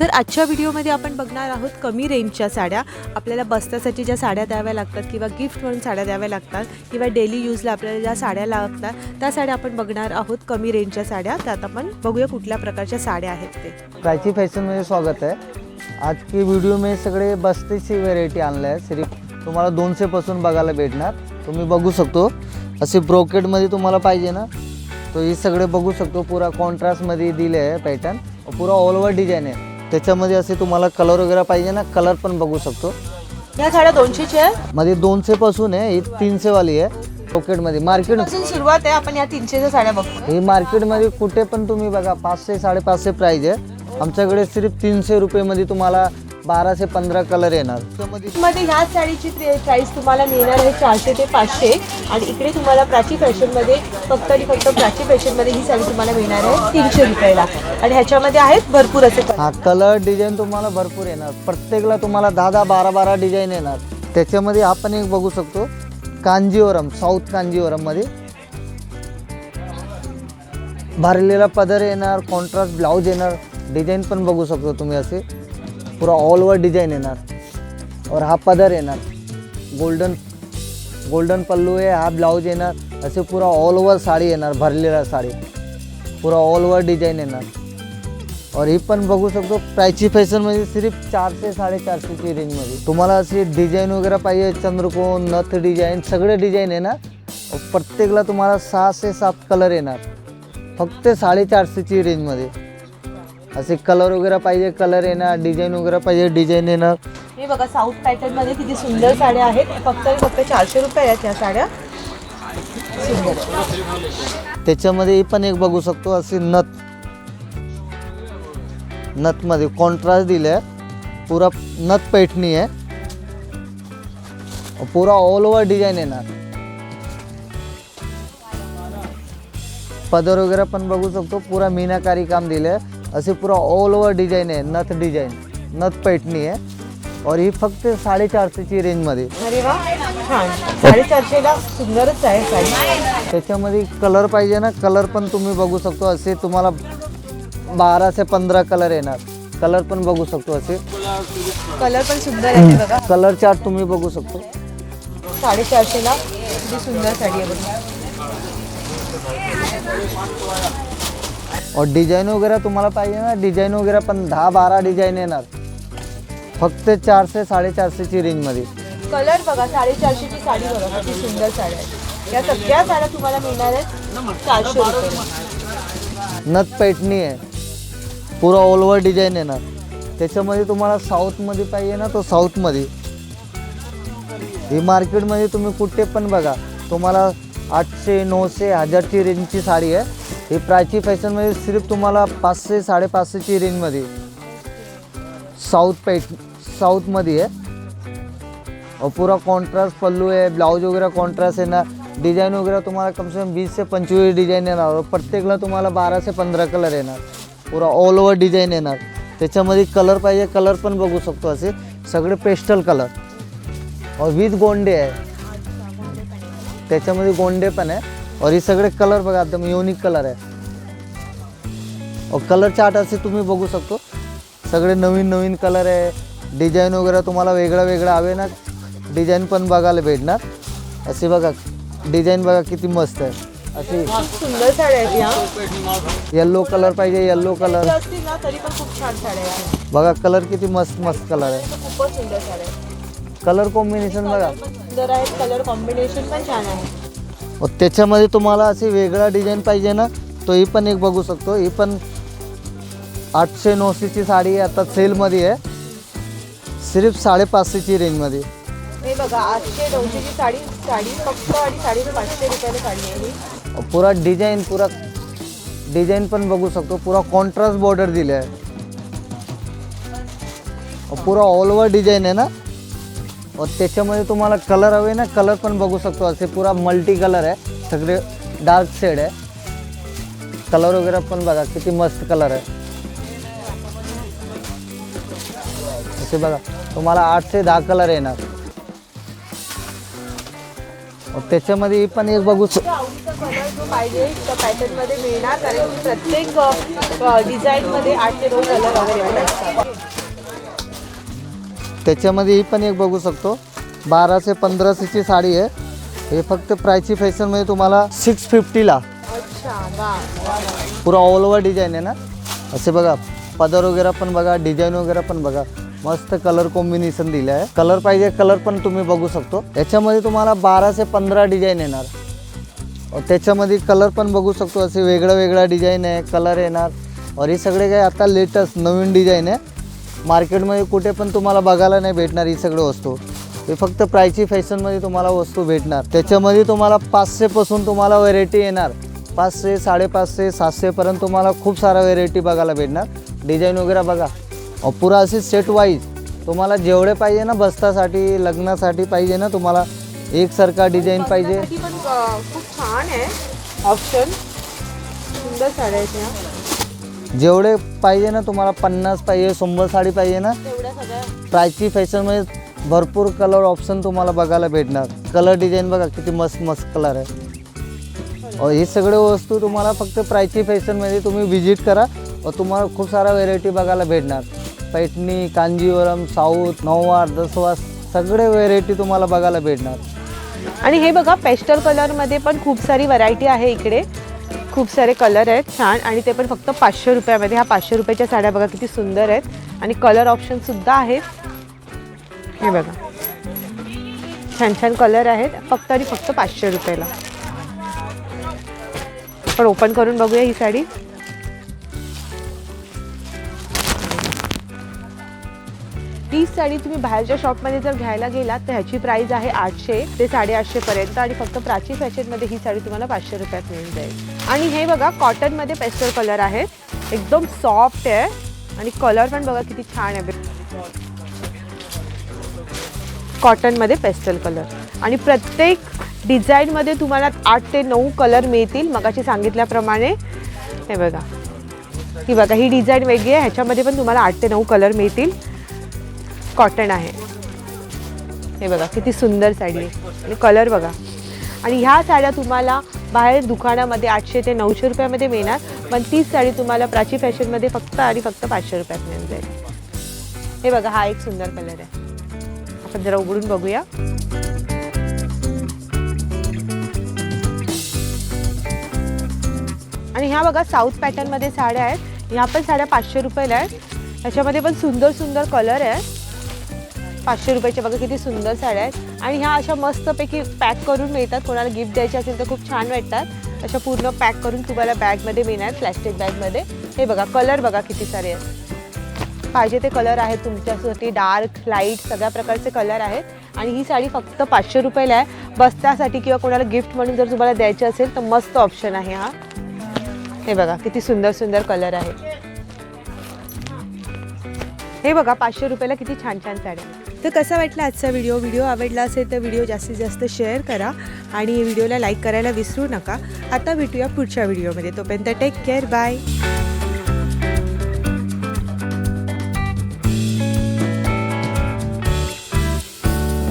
तर आजच्या व्हिडिओमध्ये आपण बघणार आहोत कमी रेंजच्या साड्या. आपल्याला बस्त्यासाठी ज्या साड्या द्याव्या लागतात किंवा गिफ्ट म्हणून साड्या द्याव्या लागतात किंवा डेली यूजला आपल्याला ज्या साड्या लागतात त्या साड्या आपण बघणार आहोत कमी रेंजच्या साड्या. त्यात आपण बघूया कुठल्या प्रकारच्या साड्या आहेत ते. प्राची फॅशनमध्ये स्वागत आहे. आज की व्हिडिओ मी सगळे बस्तीची व्हेरायटी आणलं आहे सिर्फ तुम्हाला दोनशेपासून बघायला भेटणार. तुम्ही बघू शकतो. असे ब्रोकेटमध्ये तुम्हाला पाहिजे ना तो हे सगळे बघू शकतो. पुरा कॉन्ट्रास्टमध्ये दिले आहे पॅटर्न पुरा ऑल ओव्हर डिझाईन आहे. त्याच्यामध्ये असे तुम्हाला कलर वगैरे पाहिजे ना कलर पण बघू शकतो. या साड्या दोनशेच्या आहे. मध्ये दोनशेपासून आहे ही तीनशेवाली आहे. ब्रोकेटमध्ये मार्केटपासून सुरुवात आहे आपण या तीनशेच्या साड्या बघतो ही मार्केटमध्ये कुठे पण तुम्ही बघा पाचशे साडेपाचशे प्राईज आहे. आमच्याकडे सिर्फ तीनशे रुपयेमध्ये तुम्हाला बाराशे पंधरा कलर येणार. मध्ये ह्या साडीची प्राइस तुम्हाला मिळणार आहे चारशे ते पाचशे. आणि इकडे तुम्हाला प्राची फॅशनमध्ये फक्त आणि फक्त प्राची फॅशनमध्ये ही साडी तुम्हाला मिळणार आहे तीनशे रुपयाला. आणि ह्याच्यामध्ये आहेत भरपूर असे. हा कलर डिझाईन तुम्हाला भरपूर येणार. प्रत्येकला तुम्हाला दहा दहा बारा बारा डिझाईन येणार. त्याच्यामध्ये आपण एक बघू शकतो कांजीवरम साऊथ कांजीवरममध्ये भरलेला पदर येणार कॉन्ट्रास्ट ब्लाऊज येणार. डिझाईन पण बघू शकतो तुम्ही असे. पुरा ऑल ओवर डिझाईन येणार. और हा पदर येणार. गोल्डन गोल्डन पल्लू आहे हा ब्लाऊज येणार. असे पुरा ऑल ओवर साडी येणार भरलेला साडी. पुरा ऑल ओवर डिझाईन येणार. और ही पण बघू शकतो प्रायची फॅशनमध्ये म्हणजे सिर्फ चारशे साडेचारशेची रेंजमध्ये तुम्हाला अशी डिझाईन वगैरे पाहिजे चंद्रकोन नथ डिझाईन सगळे डिझाईन येणार. प्रत्येकला तुम्हाला सहाशे सात कलर येणार. फक्त साडेचारशेची रेंजमध्ये असे कलर वगैरे पाहिजे कलर येणार डिझाईन वगैरे पाहिजे डिझाईन येणार. हे बघा साऊथ पॅटर्नमध्ये किती सुंदर साड्या आहेत. फक्त फक्त चारशे रुपये आहेत या साड्या. सुंदर. त्याच्यामध्ये पण एक बघू शकतो असे नथ. नथमध्ये कॉन्ट्रास्ट दिलं आहे पुरा नथ पैठणी आहे. पुरा ऑल ओव्हर डिझाईन येणार. पदर वगैरे पण बघू शकतो पुरा मीनाकारी काम दिलं असे पुरा ऑल ओव्हर डिझाईन आहे. नथ डिझाईन नथ पैठणी आहे. और ही फक्त साडेचारशेची रेंजमध्ये अरे वा. छान साडेचारशेला सुंदरच आहे साडी. त्याच्यामध्ये कलर पाहिजे ना. कलर पण तुम्ही बघू शकतो. असे तुम्हाला बारा ते पंधरा कलर येणार. कलर पण बघू शकतो असे. कलर पण सुंदर आहे बघा. कलर चार्ट तुम्ही बघू शकतो. साडेचारशेला किती सुंदर साडी आहे बघा. और डिझाईन वगैरे तुम्हाला पाहिजे ना डिझाईन वगैरे पण दहा बारा डिझाईन येणार. फक्त चारशे साडेचारशेची रेंजमध्ये कलर बघा साडेचारशेची साडी बघा किती सुंदर साड्या आहेत. या सगळ्या साड्या तुम्हाला मिळणार आहेत चारशे रुपये. नथ पैठणी आहे. पुरा ऑल ओव्हर डिझाईन येणार. त्याच्यामध्ये तुम्हाला साऊथमध्ये पाहिजे ना तो साऊथमध्ये ही मार्केटमध्ये तुम्ही कुठे पण बघा तुम्हाला आठशे नऊशे हजारची रेंजची साडी आहे. हे प्राची फॅशनमध्ये सिर्फ तुम्हाला पाचशे साडेपाचशेची रेंजमध्ये. साऊथ पैठ साऊथमध्ये आहे. पुरा कॉन्ट्रास्ट पल्लू आहे ब्लाऊज वगैरे कॉन्ट्रास्ट येणार डिझाईन वगैरे तुम्हाला कम से कम वीस ते पंचवीस डिझाईन येणार. प्रत्येकला तुम्हाला बारा ते पंधरा कलर येणार. पुरा ऑल ओव्हर डिझाईन येणार. त्याच्यामध्ये कलर पाहिजे कलर पण बघू शकतो असे. सगळे पेस्टल कलर विथ गोंडे आहे. त्याच्यामध्ये गोंडे पण आहे. और हे सगळे कलर बघा एकदम युनिक कलर आहे. और कलर चार्ट असे तुम्ही बघू शकतो. सगळे नवीन नवीन कलर आहे. डिझाईन वगैरे तुम्हाला वेगळं वेगळं हवे ना. डिझाईन पण बघायला भेटणार. असे बघा डिझाईन बघा किती मस्त आहे. अशी सुंदर साड्या येल्लो कलर पाहिजे येल्लो कलर असतील ना तरी पण खूप छान साड्या आहेत. बघा कलर किती मस्त मस्त कलर आहे. खूपच सुंदर साड्या कलर कॉम्बिनेशन बघा. सुंदर आहेत कलर कॉम्बिनेशन पण छान आहे. त्याच्यामध्ये तुम्हाला अशी वेगळा डिझाईन पाहिजे ना तो ही पण एक बघू शकतो. ही पण आठशे नऊशेची साडी आता सेलमध्ये आहे. सिर्फ साडेपाचशेची रेंजमध्ये. हे बघा आठशे नऊशेची साडी साडी फक्त आणि साडी पाचशे रुपयाला साडी आहे ही. पुरा डिझाईन पुरा डिझाईन पण बघू शकतो. पुरा कॉन्ट्रास्ट बॉर्डर दिले आहे. पुरा ऑल ओव्हर डिझाईन आहे ना? त्याच्यामध्ये तुम्हाला कलर हवे ना कलर पण बघू शकतो. असे पुरा मल्टी कलर आहे. सगळे डार्क शेड आहे. कलर वगैरे पण बघा किती मस्त कलर आहे. असे बघा तुम्हाला आठ ते दहा कलर येणार. त्याच्यामध्ये पण एक बघू शकतो जो पाहिजे त्या पॅटर्नमध्ये मिळणार. कारण की प्रत्येक डिझाईनमध्ये आठ ते दोन कलर वगैरे त्याच्यामध्ये ही पण एक बघू शकतो. बाराशे पंधराशेची साडी आहे. हे फक्त प्रायची फॅशनमध्ये तुम्हाला सिक्स फिफ्टीला पुरा ऑल ओव्हर डिझाईन आहे ना? असे बघा पदर वगैरे पण बघा डिझाईन वगैरे पण बघा. मस्त कलर कॉम्बिनेशन दिलं आहे कलर पाहिजे कलर पण तुम्ही बघू शकतो. याच्यामध्ये तुम्हाला बारा ते पंधरा डिझाईन येणार. त्याच्यामध्ये कलर पण बघू शकतो. असे वेगळं वेगळं डिझाईन आहे कलर येणार. और हे सगळे काय आता लेटेस्ट नवीन डिझाईन आहे. मार्केटमध्ये कुठे पण तुम्हाला बघायला नाही भेटणार ही सगळं वस्तू. हे फक्त प्रायची फॅशनमध्ये तुम्हाला वस्तू भेटणार. त्याच्यामध्ये तुम्हाला पाचशेपासून तुम्हाला व्हेरायटी येणार. पाचशे साडेपाचशे सातशेपर्यंत तुम्हाला खूप सारा व्हेरायटी बघायला भेटणार. डिझाईन वगैरे बघा. अपुरा पुरा असे सेट वाईज तुम्हाला जेवढे पाहिजे ना बस्तासाठी लग्नासाठी पाहिजे ना तुम्हाला एकसारखा डिझाईन पाहिजे. खूप छान आहे. ऑप्शन सुंदर साड्या जेवढे पाहिजे ना तुम्हाला पन्नास पाहिजे शंभर साडी पाहिजे ना तेवढ्या सगळ्या. प्रायची फॅशनमध्ये भरपूर कलर ऑप्शन तुम्हाला बघायला भेटणार. कलर डिझाईन बघा किती मस्त मस्त कलर आहे. हे सगळे वस्तू तुम्हाला फक्त प्रायची फॅशनमध्ये तुम्ही विजिट करा. व तुम्हाला खूप सारा व्हेरायटी बघायला भेटणार. पैठणी कांजीवरम साऊथ नऊवार दसवार सगळे व्हेरायटी तुम्हाला बघायला भेटणार. आणि हे बघा पेस्टल कलरमध्ये पण खूप सारी व्हरायटी आहे इकडे. खूप सारे कलर आहेत छान. आणि ते पण फक्त पाचशे रुपयामध्ये. ह्या पाचशे रुपयाच्या साड्या बघा किती सुंदर आहेत. आणि कलर ऑप्शनसुद्धा आहेत. हे बघा. छान छान कलर आहेत. फक्त आणि फक्त पाचशे रुपयाला. पण ओपन करून बघूया ही साडी. ही साडी तुम्ही बाहेरच्या शॉपमध्ये जर घ्यायला गेलात तर ह्याची प्राईस आहे आठशे ते साडेआठशेपर्यंत आणि फक्त प्राची फॅशनमध्ये ही साडी तुम्हाला पाचशे रुपयात मिळून जाईल. आणि हे बघा कॉटनमध्ये पेस्टल कलर आहे. एकदम सॉफ्ट आहे. आणि कलर पण बघा किती छान आहे. कॉटनमध्ये पेस्टल कलर आणि प्रत्येक डिझाईनमध्ये तुम्हाला आठ ते नऊ कलर मिळतील मगाशी सांगितल्याप्रमाणे. हे बघा. ही बघा ही डिझाईन वेगळी आहे. ह्याच्यामध्ये पण तुम्हाला आठ ते नऊ कलर मिळतील. कॉटन आहे. हे बघा किती सुंदर साडी आहे. आणि कलर बघा. आणि ह्या साड्या तुम्हाला बाहेर दुकानामध्ये आठशे ते नऊशे रुपयामध्ये मिळणार. पण तीच साडी तुम्हाला प्राची फॅशनमध्ये फक्त आणि फक्त पाचशे रुपयात मिळून जाईल. हे बघा हा एक सुंदर कलर आहे. आपण जरा उघडून बघूया. आणि ह्या बघा साऊथ पॅटर्नमध्ये साड्या आहेत. ह्या पण साड्या पाचशे रुपयाला आहेत. ह्याच्यामध्ये पण सुंदर सुंदर कलर आहे. पाचशे रुपयाच्या बघा किती सुंदर साड्या आहेत. आणि ह्या अशा मस्तपैकी पॅक करून मिळतात. कोणाला गिफ्ट द्यायचे असेल तर खूप छान वाटतात. अशा पूर्ण पॅक करून तुम्हाला बॅगमध्ये मिळणार प्लॅस्टिक बॅगमध्ये. हे बघा कलर बघा किती सारे आहेत. पाहिजे ते कलर आहेत तुमच्यासाठी. डार्क लाइट सगळ्या प्रकारचे कलर आहेत. आणि ही साडी फक्त पाचशे रुपयाला आहे. बसण्यासाठी किंवा कोणाला गिफ्ट म्हणून जर तुम्हाला द्यायची असेल तर मस्त ऑप्शन आहे हा. हे बघा किती सुंदर सुंदर कलर आहे. हे बघा पाचशे रुपयाला किती छान छान साड्या तर कसा वाटला आजचा व्हिडिओ व्हिडिओ आवडला असेल तर व्हिडिओ जास्तीत जास्त शेअर करा आणि व्हिडिओला लाईक करायला विसरू नका. आता भेटूया पुढच्या व्हिडिओमध्ये तोपर्यंत टेक केअर बाय